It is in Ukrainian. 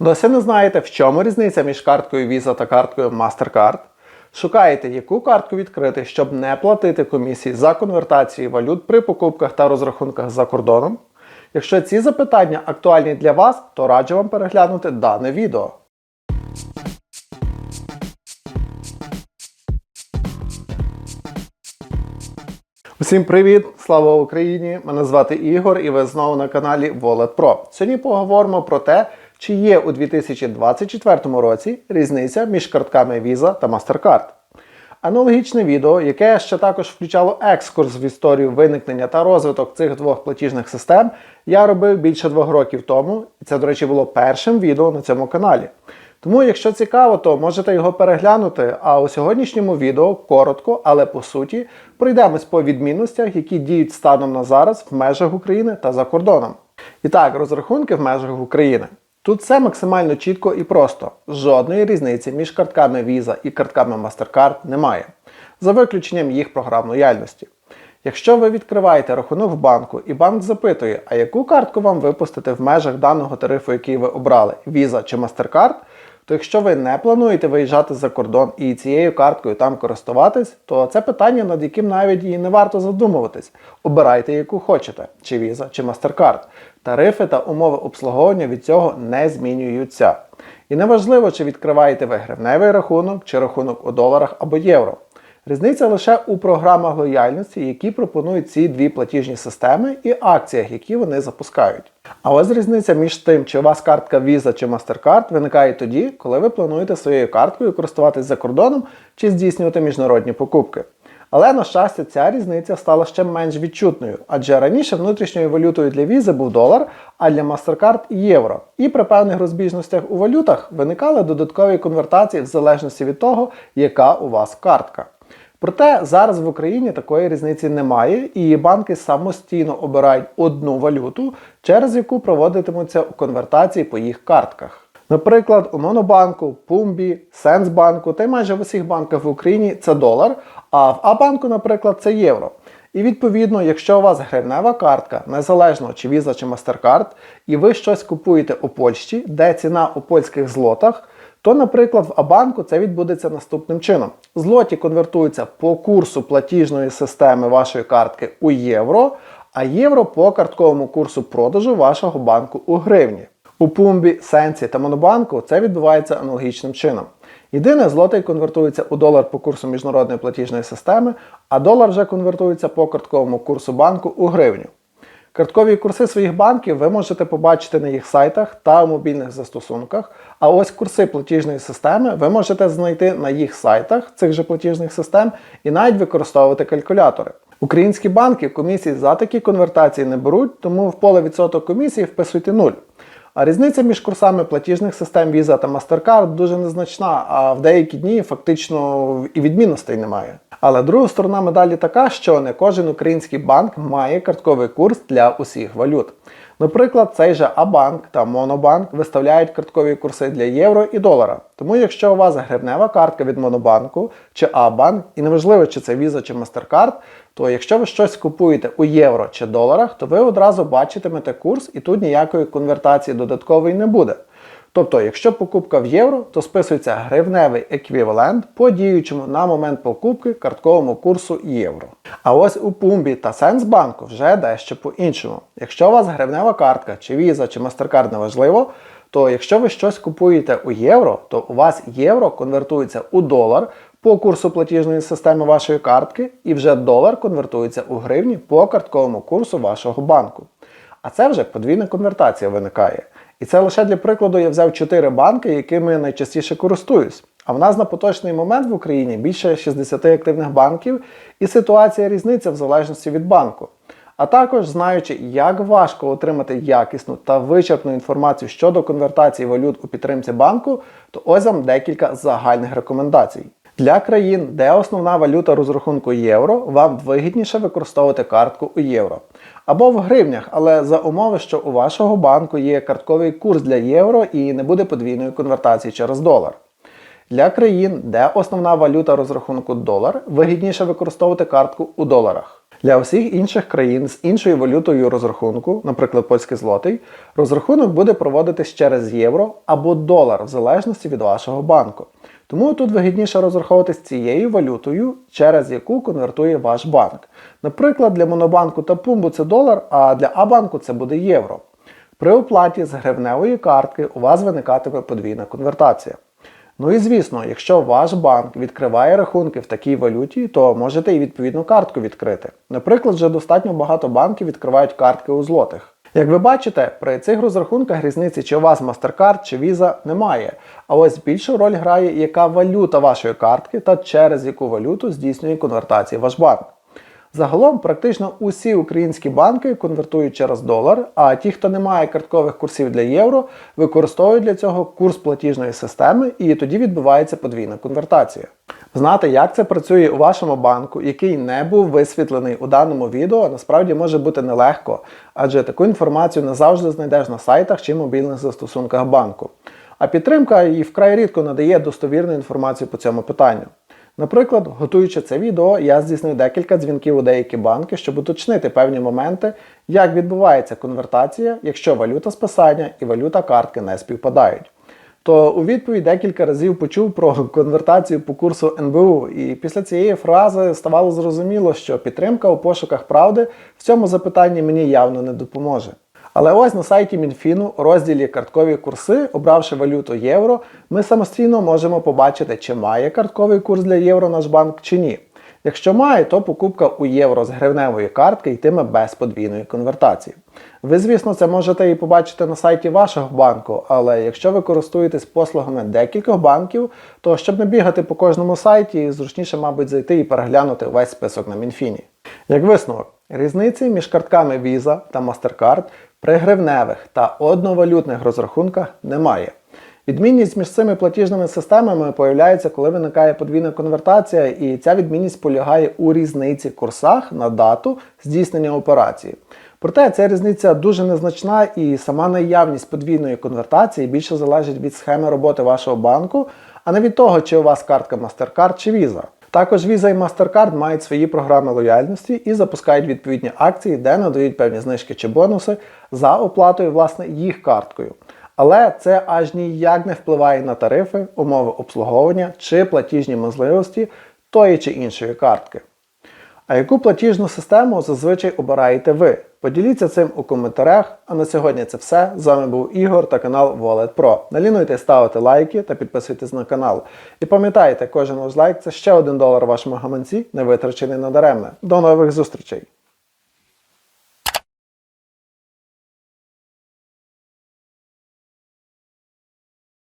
Досі не знаєте, в чому різниця між карткою Visa та карткою MasterCard? Шукаєте, яку картку відкрити, щоб не платити комісії за конвертацію валют при покупках та розрахунках за кордоном? Якщо ці запитання актуальні для вас, то раджу вам переглянути дане відео. Усім привіт! Слава Україні! Мене звати Ігор і ви знову на каналі Wallet Pro. Сьогодні поговоримо про те, чи є у 2024 році різниця між картками Visa та MasterCard. Аналогічне відео, яке ще також включало екскурс в історію виникнення та розвиток цих двох платіжних систем, я робив більше двох років тому, і це, до речі, було першим відео на цьому каналі. Тому, якщо цікаво, то можете його переглянути. А у сьогоднішньому відео коротко, але по суті, пройдемось по відмінностях, які діють станом на зараз в межах України та за кордоном. І так, розрахунки в межах України. Тут все максимально чітко і просто. Жодної різниці між картками Visa і картками MasterCard немає, за виключенням їх програм лояльності. Якщо ви відкриваєте рахунок в банку і банк запитує, а яку картку вам випустити в межах даного тарифу, який ви обрали, Visa чи MasterCard, то якщо ви не плануєте виїжджати за кордон і цією карткою там користуватись, то це питання, над яким навіть і не варто задумуватись. Обирайте, яку хочете, чи Visa, чи MasterCard. Тарифи та умови обслуговування від цього не змінюються. І неважливо, чи відкриваєте ви гривневий рахунок, чи рахунок у доларах або євро. Різниця лише у програмах лояльності, які пропонують ці дві платіжні системи і акціях, які вони запускають. А ось різниця між тим, чи у вас картка Visa чи MasterCard виникає тоді, коли ви плануєте своєю карткою користуватись за кордоном чи здійснювати міжнародні покупки. Але, на щастя, ця різниця стала ще менш відчутною, адже раніше внутрішньою валютою для Visa був долар, а для MasterCard євро. І при певних розбіжностях у валютах виникали додаткові конвертації в залежності від того, яка у вас картка. Проте зараз в Україні такої різниці немає, і банки самостійно обирають одну валюту, через яку проводитимуться конвертації по їх картках. Наприклад, у Монобанку, Пумбі, Сенсбанку та й майже в усіх банках в Україні це долар, а в Абанку, наприклад, це євро. І відповідно, якщо у вас гривнева картка, незалежно чи Visa чи MasterCard, і ви щось купуєте у Польщі, де ціна у польських злотах, то, наприклад, в Абанку це відбудеться наступним чином. Злоті конвертуються по курсу платіжної системи вашої картки у євро, а євро по картковому курсу продажу вашого банку у гривні. У Пумбі, Сенсі та Монобанку це відбувається аналогічним чином. Єдине, злотий конвертується у долар по курсу міжнародної платіжної системи, а долар вже конвертується по картковому курсу банку у гривню. Карткові курси своїх банків ви можете побачити на їх сайтах та у мобільних застосунках. А ось курси платіжної системи ви можете знайти на їх сайтах цих же платіжних систем і навіть використовувати калькулятори. Українські банки комісії за такі конвертації не беруть, тому в поле відсоток комісії вписуйте 0. А різниця між курсами платіжних систем Visa та MasterCard дуже незначна, а в деякі дні фактично і відмінностей немає. Але друга сторона медалі така, що не кожен український банк має картковий курс для усіх валют. Наприклад, цей же Абанк та Монобанк виставляють карткові курси для євро і долара. Тому якщо у вас гривнева картка від Монобанку чи Абанк, і неважливо, чи це Visa чи MasterCard, то якщо ви щось купуєте у євро чи доларах, то ви одразу бачитимете курс і тут ніякої конвертації додаткової не буде. Тобто, якщо покупка в євро, то списується гривневий еквівалент по діючому на момент покупки картковому курсу євро. А ось у Пумбі та Сенсбанку вже дещо по-іншому. Якщо у вас гривнева картка, чи Visa, чи MasterCard неважливо, то якщо ви щось купуєте у євро, то у вас євро конвертується у долар по курсу платіжної системи вашої картки, і вже долар конвертується у гривні по картковому курсу вашого банку. А це вже подвійна конвертація виникає. І це лише для прикладу я взяв 4 банки, якими найчастіше користуюсь. А в нас на поточний момент в Україні більше 60 активних банків, і ситуація різниця в залежності від банку. А також знаючи, як важко отримати якісну та вичерпну інформацію щодо конвертації валют у підтримці банку, то ось вам декілька загальних рекомендацій. Для країн, де основна валюта розрахунку євро, вам вигідніше використовувати картку у євро. Або в гривнях, але за умови, що у вашого банку є картковий курс для євро і не буде подвійної конвертації через долар. Для країн, де основна валюта розрахунку долар, вигідніше використовувати картку у доларах. Для усіх інших країн з іншою валютою розрахунку, наприклад, польський злотий, розрахунок буде проводитись через євро або долар, в залежності від вашого банку. Тому тут вигідніше розраховуватись цією валютою, через яку конвертує ваш банк. Наприклад, для Монобанку та Пумбу це долар, а для Абанку це буде євро. При оплаті з гривневої картки у вас виникатиме подвійна конвертація. Ну і звісно, якщо ваш банк відкриває рахунки в такій валюті, то можете і відповідну картку відкрити. Наприклад, вже достатньо багато банків відкривають картки у злотих. Як ви бачите, при цих розрахунках різниці, чи у вас MasterCard чи Visa немає. А ось більшу роль грає, яка валюта вашої картки та через яку валюту здійснює конвертації ваш банк. Загалом, практично усі українські банки конвертують через долар, а ті, хто не має карткових курсів для євро, використовують для цього курс платіжної системи, і тоді відбувається подвійна конвертація. Знати, як це працює у вашому банку, який не був висвітлений у даному відео, насправді може бути нелегко, адже таку інформацію не завжди знайдеш на сайтах чи мобільних застосунках банку. А підтримка і вкрай рідко надає достовірну інформацію по цьому питанню. Наприклад, готуючи це відео, я здійснив декілька дзвінків у деякі банки, щоб уточнити певні моменти, як відбувається конвертація, якщо валюта списання і валюта картки не співпадають. То у відповідь декілька разів почув про конвертацію по курсу НБУ, і після цієї фрази ставало зрозуміло, що підтримка у пошуках правди в цьому запитанні мені явно не допоможе. Але ось на сайті Мінфіну у розділі Карткові курси, обравши валюту євро, ми самостійно можемо побачити, чи має картковий курс для євро наш банк чи ні. Якщо має, то покупка у євро з гривневої картки йтиме без подвійної конвертації. Ви, звісно, це можете і побачити на сайті вашого банку, але якщо ви користуєтесь послугами декількох банків, то щоб не бігати по кожному сайті, зручніше, мабуть, зайти і переглянути весь список на Мінфіні. Як висновок, різниці між картками Visa та MasterCard при гривневих та одновалютних розрахунках немає. Відмінність між цими платіжними системами появляється, коли виникає подвійна конвертація, і ця відмінність полягає у різниці курсах на дату здійснення операції. Проте ця різниця дуже незначна і сама наявність подвійної конвертації більше залежить від схеми роботи вашого банку, а не від того, чи у вас картка MasterCard чи Visa. Також Visa і MasterCard мають свої програми лояльності і запускають відповідні акції, де надають певні знижки чи бонуси за оплатою власне їх карткою. Але це аж ніяк не впливає на тарифи, умови обслуговування чи платіжні можливості тої чи іншої картки. А яку платіжну систему зазвичай обираєте ви? Поділіться цим у коментарях. А на сьогодні це все. З вами був Ігор та канал Wallet Pro. Налінуйте ставити лайки та підписуйтесь на канал. І пам'ятайте, кожен ваш лайк це ще один долар вашому гаманці, не витрачений надаремне. До нових зустрічей!